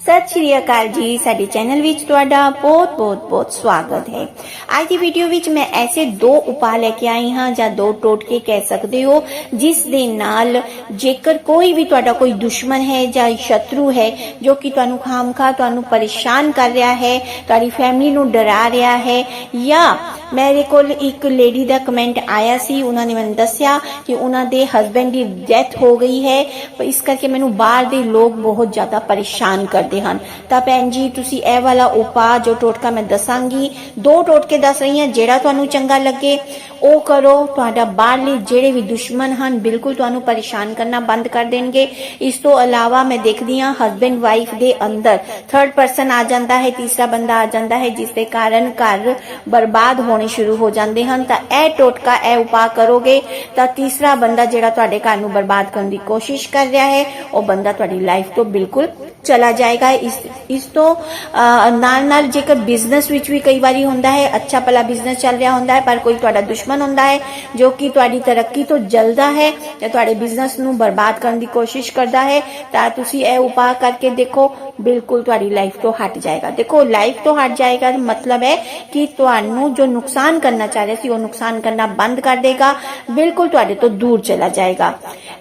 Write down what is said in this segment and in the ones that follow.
ਸਤਿ ਸ਼੍ਰੀ ਅਕਾਲ ਜੀ। ਸਾਡੇ ਚੈਨਲ ਵਿੱਚ ਤੁਹਾਡਾ ਬਹੁਤ ਬਹੁਤ ਬਹੁਤ ਸਵਾਗਤ ਹੈ। ਅੱਜ ਦੀ ਵੀਡੀਓ ਵਿੱਚ ਮੈਂ ਐਸੇ ਦੋ ਉਪਾਅ ਲੈ ਕੇ ਆਈ ਹਾਂ ਜਾਂ ਦੋ ਟੋਟਕੇ ਕਹਿ ਸਕਦੇ ਹੋ, ਜਿਸ ਦੇ ਨਾਲ ਜੇਕਰ ਕੋਈ ਵੀ ਤੁਹਾਡਾ ਕੋਈ ਦੁਸ਼ਮਣ ਹੈ ਜਾਂ ਸ਼ਤਰੂ ਹੈ, ਜੋ ਕਿ ਤੁਹਾਨੂੰ ਖਾਮਖਾ, ਤੁਹਾਨੂੰ ਪਰੇਸ਼ਾਨ ਕਰ ਰਿਹਾ ਹੈ, ਤੁਹਾਡੀ ਫੈਮਿਲੀ ਨੂੰ ਡਰਾ ਰਿਹਾ ਹੈ, ਜਾਂ ਮੇਰੇ ਕੋਲ ਇੱਕ ਲੇਡੀ ਦਾ ਕਮੈਂਟ ਆਇਆ ਸੀ, ਉਹਨਾਂ ਨੇ ਮੈਨੂੰ ਦੱਸਿਆ ਕਿ ਉਹਨਾਂ ਦੇ ਹਸਬੰਡ ਦੀ ਡੈਥ ਹੋ ਗਈ ਹੈ, ਇਸ ਕਰਕੇ ਮੈਨੂੰ ਬਾਹਰ ਦੇ ਲੋਕ ਬਹੁਤ ਜ਼ਿਆਦਾ ਪਰੇਸ਼ਾਨ ਕਰਦੇ ਹਨ। ਤਾਂ ਭੈਣ ਜੀ, ਤੁਸੀਂ ਇਹ ਵਾਲਾ ਉਪਾਅ ਜੋ ਟੋਟਕਾ ਮੈਂ ਦੱਸਾਂਗੀ, ਦੋ ਟੋਟਕੇ ਦੱਸ ਰਹੀ ਹਾਂ, ਜਿਹੜਾ ਤੁਹਾਨੂੰ ਚੰਗਾ ਲੱਗੇ, ਉਹ ਕਰੋ। ਤੁਹਾਡਾ ਬਾਹਰਲੇ ਜਿਹੜੇ ਵੀ ਦੁਸ਼ਮਣ ਹਨ, ਬਿਲਕੁਲ ਤੁਹਾਨੂੰ ਪਰੇਸ਼ਾਨ ਕਰਨਾ ਬੰਦ ਕਰ ਦੇਣਗੇ। ਇਸ ਤੋਂ ਇਲਾਵਾ ਮੈਂ ਦੇਖਦੀ ਹਾਂ ਹਸਬੰਡ ਵਾਈਫ ਦੇ ਅੰਦਰ ਥਰਡ ਪਰਸਨ ਆ ਜਾਂਦਾ ਹੈ, ਤੀਸਰਾ ਬੰਦਾ ਆ ਜਾਂਦਾ ਹੈ, ਜਿਸ ਦੇ ਕਾਰਨ ਘਰ ਬਰਬਾਦ ਹੋਣੇ ਸ਼ੁਰੂ ਹੋ ਜਾਂਦੇ ਹਨ। ਤਾਂ ਇਹ ਟੋਟਕਾ, ਇਹ ਉਪਾਅ ਕਰੋਗੇ, ਤਾਂ ਤੀਸਰਾ ਬੰਦਾ ਜਿਹੜਾ ਤੁਹਾਡੇ ਘਰ ਨੂੰ ਬਰਬਾਦ ਕਰਨ ਦੀ ਕੋਸ਼ਿਸ਼ ਕਰ ਰਿਹਾ ਹੈ, ਉਹ ਬੰਦਾ ਤੁਹਾਡੀ ਲਾਈਫ ਤੋਂ ਬਿਲਕੁਲ ਚਲਾ ਜਾਏਗਾ ਇਸ ਇਸ ਤੋਂ ਅਹ, ਨਾਲ ਨਾਲ ਜੇਕਰ ਬਿਜ਼ਨਸ ਵਿੱਚ ਵੀ ਕਈ ਵਾਰੀ ਹੁੰਦਾ ਹੈ ਅੱਛਾ ਭਲਾ ਬਿਜ਼ਨਸ ਚੱਲ ਰਿਹਾ ਹੁੰਦਾ ਹੈ ਪਰ ਕੋਈ ਤੁਹਾਡਾ ਦੁਸ਼ਮਣ ਹੁੰਦਾ ਹੈ ਜੋ ਕਿ ਤੁਹਾਡੀ ਤਰੱਕੀ ਤੋਂ ਜਲਦਾ ਹੈ ਜਾਂ ਤੁਹਾਡੇ ਬਿਜ਼ਨਸ ਨੂੰ ਬਰਬਾਦ ਕਰਨ ਦੀ ਕੋਸ਼ਿਸ਼ ਕਰਦਾ ਹੈ ਤਾਂ ਤੁਸੀਂ ਇਹ ਉਪਾਅ ਕਰਕੇ ਦੇਖੋ ਬਿਲਕੁਲ ਤੁਹਾਡੀ ਲਾਈਫ ਤੋਂ ਹਟ ਜਾਏਗਾ ਦੇਖੋ ਲਾਈਫ ਤੋਂ ਹਟ ਜਾਏਗਾ ਦਾ ਮਤਲਬ ਹੈ ਕਿ ਤੁਹਾਨੂੰ ਜੋ ਨੁਕਸਾਨ ਕਰਨਾ ਚਾਹ ਰਿਹਾ ਸੀ ਉਹ ਨੁਕਸਾਨ ਕਰਨਾ ਬੰਦ ਕਰ ਦੇਗਾ ਬਿਲਕੁਲ ਤੁਹਾਡੇ ਤੋਂ ਦੂਰ ਚਲਾ ਜਾਏਗਾ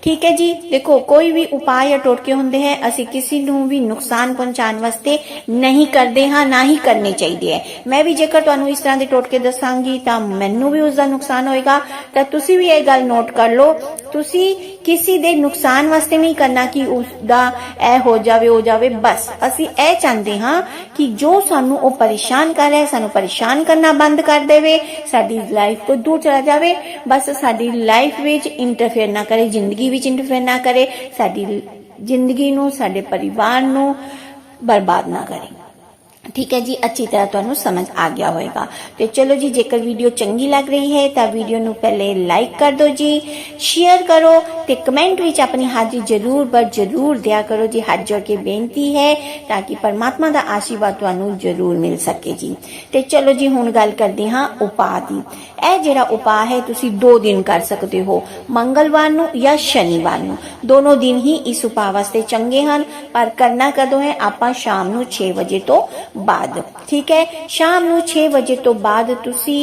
ਠੀਕ ਹੈ ਜੀ ਦੇਖੋ ਕੋਈ ਵੀ ਉਪਾਅ ਜਾਂ ਟੋਟਕੇ ਹੁੰਦੇ ਹੈ ਅਸੀਂ ਕਿਸੇ ਨੂੰ ਵੀ ਨੁਕਸਾਨ ਪਹੁੰਚਾਉਣ ਵਾਸਤੇ ਨਹੀਂ ਕਰਦੇ ਹਾਂ, ਨਾ ਹੀ ਕਰਨੇ ਚਾਹੀਦੇ ਹੈ। ਮੈਂ ਵੀ ਜੇਕਰ ਤੁਹਾਨੂੰ ਇਸ ਤਰ੍ਹਾਂ ਦੇ ਟੋਟਕੇ ਦੱਸਾਂਗੀ, ਤਾਂ ਮੈਨੂੰ ਵੀ ਉਸ ਦਾ ਨੁਕਸਾਨ ਹੋਏਗਾ। ਤਾਂ ਤੁਸੀਂ ਵੀ ਇਹ ਗੱਲ ਨੋਟ ਕਰ ਲਓ। ਤੁਸੀਂ ਕਿਸੇ ਦੇ ਨੁਕਸਾਨ ਵਾਸਤੇ ਨਹੀਂ ਕਰਨਾ ਕਿ ਉਸ ਦਾ ਇਹ ਹੋ ਜਾਵੇ ਹੋ ਜਾਵੇ। ਬਸ, ਅਸੀਂ ਇਹ ਚਾਹੁੰਦੇ ਹਾਂ ਕਿ ਜੋ ਸਾਨੂੰ ਉਹ ਪਰੇਸ਼ਾਨ ਕਰ ਰਿਹਾ ਸਾਨੂੰ ਪਰੇਸ਼ਾਨ ਕਰਨਾ ਬੰਦ ਕਰ ਦੇਵੇ। ਸਾਡੀ ਲਾਈਫ ਤੋਂ ਦੂਰ ਚਲਾ ਜਾਵੇ। ਬਸ ਸਾਡੀ ਲਾਈਫ ਵਿੱਚ ਇੰਟਰਫੇਅਰ ਨਾ ਕਰੇ, ਜ਼ਿੰਦਗੀ ਵਿੱਚ ਇੰਟਰਫੇਅਰ ਨਾ ਕਰੇ। ਸਾਡੀ ਜ਼ਿੰਦਗੀ ਨੂੰ, ਸਾਡੇ ਪਰਿਵਾਰ ਨੂੰ ਬਰਬਾਦ ਨਾ ਕਰੇ। ਠੀਕ ਹੈ ਜੀ, ਅੱਛੀ ਤਰ੍ਹਾਂ ਤੁਹਾਨੂੰ ਸਮਝ ਆ ਗਿਆ ਹੋਵੇਗਾ। ਤੇ ਚਲੋ ਜੀ, ਜੇਕਰ ਵੀਡੀਓ ਚੰਗੀ ਲੱਗ ਰਹੀ ਹੈ, ਤਾਂ ਵੀਡੀਓ ਨੂੰ ਪਹਿਲੇ ਲਾਈਕ ਕਰ ਦਿਓ ਜੀ, ਸ਼ੇਅਰ ਕਰੋ ਤੇ ਕਮੈਂਟ ਵਿੱਚ ਆਪਣੀ ਹਾਜ਼ਰੀ ਜ਼ਰੂਰ ਬਰ ਜ਼ਰੂਰ ਦਿਆ ਕਰੋ। ਜੀ ਹੱਥ ਜੋੜ ਕੇ ਬੇਨਤੀ ਹੈ ਤਾਂ ਕਿ ਪਰਮਾਤਮਾ ਦਾ ਆਸ਼ੀਰਵਾਦ ਤੁਹਾਨੂੰ ਜ਼ਰੂਰ ਮਿਲ ਸਕੇ ਜੀ। ਤੇ ਚਲੋ ਜੀ, ਹੁਣ ਗੱਲ ਕਰਦੇ ਹਾਂ ਉਪਾਅ ਦੀ। ਇਹ ਜਿਹੜਾ ਉਪਾਅ ਹੈ, ਤੁਸੀਂ ਦੋ ਦਿਨ ਕਰ ਸਕਦੇ ਹੋ, ਮੰਗਲਵਾਰ ਨੂੰ ਜਾਂ ਸ਼ਨੀਵਾਰ ਨੂੰ। ਦੋਨੋਂ ਦਿਨ ਹੀ ਇਸ ਉਪਾਅ ਵਾਸਤੇ ਚੰਗੇ ਹਨ, ਪਰ ਕਰਨਾ ਕਦੋਂ ਹੈ? ਆਪਾਂ ਸ਼ਾਮ ਨੂੰ 6 ਵਜੇ ਤੋਂ ਬਾਅਦ। ਠੀਕ ਹੈ? ਸ਼ਾਮ ਨੂੰ 6 ਵਜੇ ਤੋਂ ਬਾਅਦ ਤੁਸੀਂ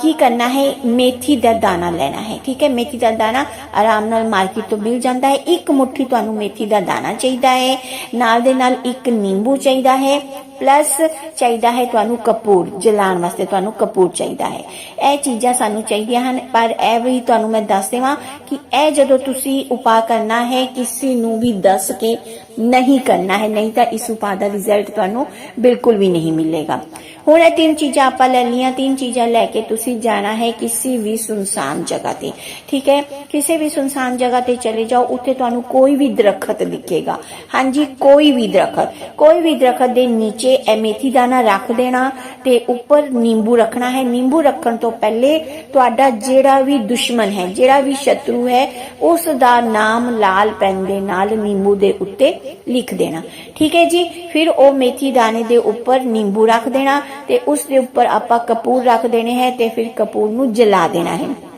ਕੀ ਕਰਨਾ ਹੈ? ਮੇਥੀ ਦਾ ਦਾਣਾ ਲੈਣਾ ਹੈ। ਠੀਕ ਹੈ? ਮੇਥੀ ਦਾ ਦਾਣਾ ਆਰਾਮ ਨਾਲ ਮਾਰਕੀਟ ਤੋਂ ਮਿਲ ਜਾਂਦਾ ਹੈ। ਇੱਕ ਮੁਠੀ ਤੁਹਾਨੂੰ ਮੇਥੀ ਦਾ ਦਾਣਾ ਚਾਹੀਦਾ ਹੈ। ਨਾਲ ਦੇ ਨਾਲ ਇੱਕ ਨਿੰਬੂ ਚਾਹੀਦਾ ਹੈ। ਪਲੱਸ ਚਾਹੀਦਾ ਹੈ ਤੁਹਾਨੂੰ ਕਪੂਰ, ਜਲਾਉਣ ਵਾਸਤੇ ਤੁਹਾਨੂੰ ਕਪੂਰ ਚਾਹੀਦਾ ਹੈ। ਇਹ ਚੀਜ਼ਾਂ ਸਾਨੂੰ ਚਾਹੀਦੀਆਂ ਹਨ, ਪਰ ਇਹ ਵੀ ਤੁਹਾਨੂੰ ਮੈਂ ਦੱਸ ਦੇਵਾਂ ਕਿ ਇਹ ਜਦੋਂ ਤੁਸੀਂ ਉਪਾਅ ਕਰਨਾ ਹੈ, ਕਿਸੇ ਨੂੰ ਵੀ ਦੱਸ ਕੇ ਨਹੀਂ ਕਰਨਾ ਹੈ, ਨਹੀਂ ਤਾਂ ਇਸ ਉਪਾਅ ਦਾ ਰਿਜ਼ਲਟ ਤੁਹਾਨੂੰ ਬਿਲਕੁਲ ਵੀ ਨਹੀਂ ਮਿਲੇਗਾ। ਹੁਣ ਇਹ ਤਿੰਨ ਚੀਜ਼ਾਂ ਆਪਾਂ ਲੈ ਲਈਆਂ, ਤਿੰਨ ਚੀਜ਼ਾਂ ਲੈ ਕੇ ਤੁਸੀਂ ਜਾਣਾ ਹੈ ਕਿਸੇ ਵੀ ਸੁਨਸਾਨ ਜਗ੍ਹਾ ਤੇ, ਠੀਕ ਹੈ? ਕਿਸੇ ਵੀ ਸੁਨਸਾਨ ਜਗ੍ਹਾ ਤੇ ਚਲੇ ਜਾਓ, ਉੱਥੇ ਤੁਹਾਨੂੰ ਕੋਈ ਵੀ ਦਰਖਤ ਦਿਖੇਗਾ। ਹਾਂਜੀ, ਕੋਈ ਵੀ ਦਰਖਤ, ਕੋਈ ਵੀ ਦਰਖਤ ਦੇ ਨੀਚੇ ਇਹ ਮੇਥੀ ਦਾਣਾ ਰੱਖ ਦੇਣਾ ਤੇ ਉੱਪਰ ਨਿੰਬੂ ਰੱਖਣਾ ਹੈ। ਨਿੰਬੂ ਰੱਖਣ ਤੋਂ ਪਹਿਲੇ ਤੁਹਾਡਾ ਜਿਹੜਾ ਵੀ ਦੁਸ਼ਮਣ ਹੈ, ਜਿਹੜਾ ਵੀ ਸ਼ਤਰੂ ਹੈ, ਉਸ ਦਾ ਨਾਮ ਲਾਲ ਪੈਨ ਦੇ ਨਾਲ ਨਿੰਬੂ ਦੇ ਉੱਤੇ ਲਿਖ ਦੇਣਾ। ਠੀਕ ਹੈ ਜੀ? ਫਿਰ ਉਹ ਮੇਥੀ ਦਾਣੇ ਦੇ ਉੱਪਰ ਨਿੰਬੂ ਰੱਖ ਦੇਣਾ ਤੇ ਉਸ ਦੇ ਉੱਪਰ ਆਪਾਂ ਕਪੂਰ ਰੱਖ ਦੇਣੇ ਹੈ ਤੇ ਫਿਰ ਕਪੂਰ ਨੂੰ ਜਲਾ ਦੇਣਾ ਹੈ।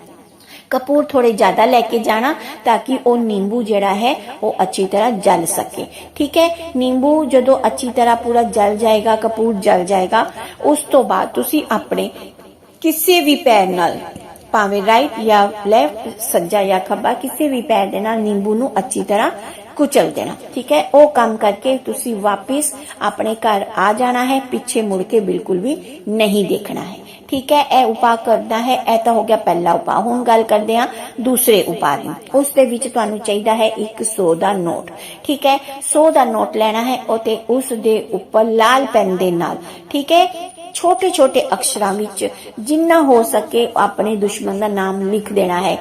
ਕਪੂਰ ਥੋੜੇ ਜ਼ਿਆਦਾ ਲੈ ਕੇ ਜਾਣਾ ਤਾਂ ਕਿ ਉਹ ਨਿੰਬੂ ਜਿਹੜਾ ਹੈ ਉਹ ਅੱਛੀ ਤਰ੍ਹਾਂ ਜਲ ਸਕੇ। ਠੀਕ ਹੈ? ਨਿੰਬੂ ਜਦੋਂ ਅੱਛੀ ਤਰ੍ਹਾਂ ਪੂਰਾ ਜਲ ਜਾਏਗਾ, ਕਪੂਰ ਜਲ ਜਾਏਗਾ, ਉਸ ਤੋਂ ਬਾਅਦ ਤੁਸੀਂ ਆਪਣੇ ਕਿਸੇ ਵੀ ਪੈਰ ਨਾਲ, ਭਾਵੇਂ ਰਾਈਟ ਜਾਂ ਲੈਫਟ ਸੱਜਾ ਜਾਂ ਖੱਬਾ, ਕਿਸੇ ਵੀ ਪੈਰ ਦੇ ਨਾਲ ਨਿੰਬੂ ਨੂੰ ਅੱਛੀ ਤਰ੍ਹਾਂ ਕੁਚਲ ਦੇਣਾ ਠੀਕ ਹੈ? ਉਹ ਕੰਮ ਕਰਕੇ ਤੁਸੀਂ ਵਾਪਿਸ ਆਪਣੇ ਘਰ ਆ ਜਾਣਾ ਹੈ। ਪਿੱਛੇ ਮੁੜ ਕੇ ਬਿਲਕੁਲ ਵੀ ਨਹੀਂ ਦੇਖਣਾ ਹੈ। ਠੀਕ ਹੈ? ਇਹ ਉਪਾਅ ਕਰਨਾ ਹੈ। ਇਹ ਤਾਂ ਹੋ ਗਿਆ ਪਹਿਲਾ ਉਪਾਅ। ਹੁਣ ਗੱਲ ਕਰਦੇ ਹਾਂ ਦੂਸਰੇ ਉਪਾਅ ਦੀ। ਉਸ ਦੇ ਵਿੱਚ ਤੁਹਾਨੂੰ ਚਾਹੀਦਾ ਹੈ ਇੱਕ 100 ਦਾ ਨੋਟ। ਠੀਕ ਹੈ? 100 ਦਾ ਨੋਟ ਲੈਣਾ ਹੈ ਉਹ ਉਸ ਦੇ ਉੱਪਰ ਲਾਲ ਪੈਨ ਦੇ ਨਾਲ। ਠੀਕ ਹੈ? ਛੋਟੇ ਛੋਟੇ ਅਕਸ਼ਰਾਂ ਵਿੱਚ ਜਿੰਨਾ ਹੋ ਸਕੇ ਆਪਣੇ ਦੁਸ਼ਮਣ ਦਾ ਨਾਮ ਲਿਖ ਦੇਣਾ ਹੈ।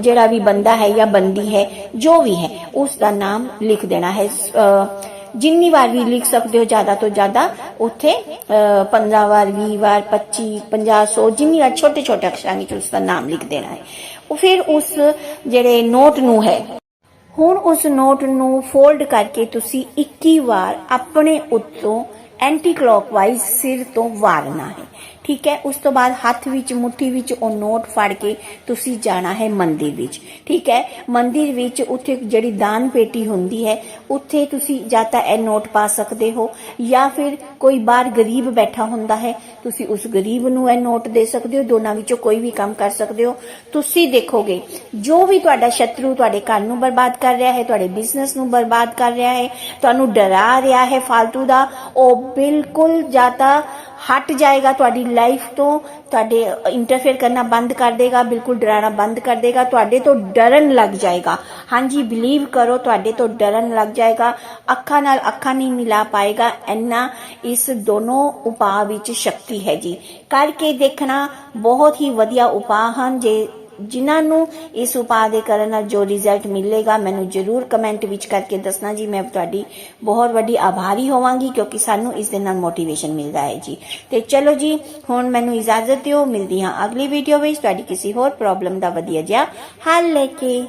ਜਿਹੜਾ ਵੀ ਬੰਦਾ ਹੈ ਜਾਂ ਬੰਦੀ ਹੈ, ਜੋ ਵੀ ਹੈ, ਉਸ ਦਾ ਨਾਮ ਲਿਖ ਦੇਣਾ ਹੈ। ਜਿੰਨੀ ਵਾਰ ਵੀ ਲਿਖ ਸਕਦੇ ਹੋ, ਜ਼ਿਆਦਾ ਤੋਂ ਜ਼ਿਆਦਾ ਉੱਥੇ 15 ਵਾਰ 20 ਵਾਰ 25 50 100 ਜਿੰਨੀ ਵਾਰ ਛੋਟੇ ਛੋਟੇ ਅਕਸ਼ਰਾਂ ਵਿੱਚ ਉਸ ਦਾ ਨਾਮ ਲਿਖ ਦੇਣਾ ਹੈ। ਉਹ ਫਿਰ ਉਸ ਜਿਹੜੇ ਨੋਟ ਨੂੰ ਹੈ, ਹੁਣ ਉਸ ਨੋਟ ਨੂੰ ਫੋਲਡ ਕਰਕੇ ਤੁਸੀਂ 21 ਵਾਰ ਆਪਣੇ ਉੱਤੋਂ ਐਂਟੀ ਕਲੌਕਵਾਈਜ਼ ਸਿਰ ਤੋਂ ਵਾਰਨਾ ਹੈ। ਠੀਕ ਹੈ? ਉਸ ਤੋਂ ਬਾਅਦ ਹੱਥ ਵਿੱਚ, ਮੁੱਠੀ ਵਿੱਚ ਉਹ ਨੋਟ ਫੜ ਕੇ ਤੁਸੀਂ ਜਾਣਾ ਹੈ ਮੰਦਿਰ ਵਿੱਚ। ਠੀਕ ਹੈ? ਮੰਦਿਰ ਵਿੱਚ ਉੱਥੇ ਜਿਹੜੀ ਦਾਨ ਪੇਟੀ ਹੁੰਦੀ ਹੈ, ਉੱਥੇ ਤੁਸੀਂ ਜਾਂ ਤਾਂ ਇਹ ਨੋਟ ਪਾ ਸਕਦੇ ਹੋ ਜਾਂ ਫਿਰ ਕੋਈ ਬਾਹਰ ਗਰੀਬ ਬੈਠਾ ਹੁੰਦਾ ਹੈ, ਤੁਸੀਂ ਉਸ ਗਰੀਬ ਨੂੰ ਇਹ ਨੋਟ ਦੇ ਸਕਦੇ ਹੋ, ਦੋਨਾਂ ਵਿੱਚੋਂ ਕੋਈ ਵੀ ਕੰਮ ਕਰ ਸਕਦੇ ਹੋ। ਤੁਸੀਂ ਦੇਖੋਗੇ, ਜੋ ਵੀ ਤੁਹਾਡਾ ਸ਼ਤਰੂ ਤੁਹਾਡੇ ਘਰ ਨੂੰ ਬਰਬਾਦ ਕਰ ਰਿਹਾ ਹੈ, ਤੁਹਾਡੇ ਬਿਜ਼ਨਸ ਨੂੰ ਬਰਬਾਦ ਕਰ ਰਿਹਾ ਹੈ, ਤੁਹਾਨੂੰ ਡਰਾ ਰਿਹਾ ਹੈ ਫालतू ਦਾ, ਉਹ ਬਿਲਕੁਲ ਜਾਂ ਤਾਂ ਹਟ ਜਾਏਗਾ ਤੁਹਾਡੀ ਲਾਈਫ ਤੋਂ, ਤੁਹਾਡੇ ਇੰਟਰਫੇਅਰ ਕਰਨਾ ਬੰਦ ਕਰ ਦੇਗਾ, ਬਿਲਕੁਲ ਡਰਾਣਾ ਬੰਦ ਕਰ ਦੇਗਾ, ਤੁਹਾਡੇ ਤੋਂ ਡਰਨ ਲੱਗ ਜਾਏਗਾ। ਹਾਂਜੀ ਬਿਲੀਵ ਕਰੋ, ਤੁਹਾਡੇ ਤੋਂ ਡਰਨ ਲੱਗ ਜਾਏਗਾ। ਅੱਖਾਂ ਨਾਲ ਅੱਖਾਂ ਨਹੀਂ ਮਿਲਾ ਪਾਏਗਾ, ਇੰਨਾ ਇਸ ਦੋਨੋਂ ਉਪਾਅ ਵਿੱਚ ਸ਼ਕਤੀ ਹੈ ਜੀ। ਕਰਕੇ ਦੇਖਣਾ ਬਹੁਤ ਹੀ ਵਧੀਆ ਉਪਾਅ ਹਨ ਜੇ ਜਿਨ੍ਹਾਂ ਨੂੰ ਇਸ ਉਪਾਅ ਦੇ ਕਰਨ ਨਾਲ ਜੋ ਰਿਜ਼ਲਟ ਮਿਲੇਗਾ, ਮੈਨੂੰ ਜਰੂਰ ਕਮੈਂਟ ਵਿੱਚ ਕਰਕੇ ਦੱਸਣਾ ਜੀ। ਮੈਂ ਤੁਹਾਡੀ ਬਹੁਤ ਵੱਡੀ ਆਭਾਰੀ ਹੋਵਾਂਗੀ ਕਿਉਂਕਿ ਸਾਨੂੰ ਇਸ ਦੇ ਨਾਲ ਮੋਟੀਵੇਸ਼ਨ ਮਿਲਦਾ ਹੈ ਜੀ। ਤੇ ਚਲੋ ਜੀ, ਹੁਣ ਮੈਨੂੰ ਇਜਾਜ਼ਤ ਦਿਓ। ਮਿਲਦੀ ਹਾਂ ਅਗਲੀ ਵੀਡੀਓ ਵਿੱਚ। ਤੁਹਾਡੀ ਕਿਸੇ ਹੋਰ ਪ੍ਰੋਬਲਮ ਦਾ ਵਧੀਆ ਜਿਹਾ ਹੱਲ ਲੈ ਕੇ।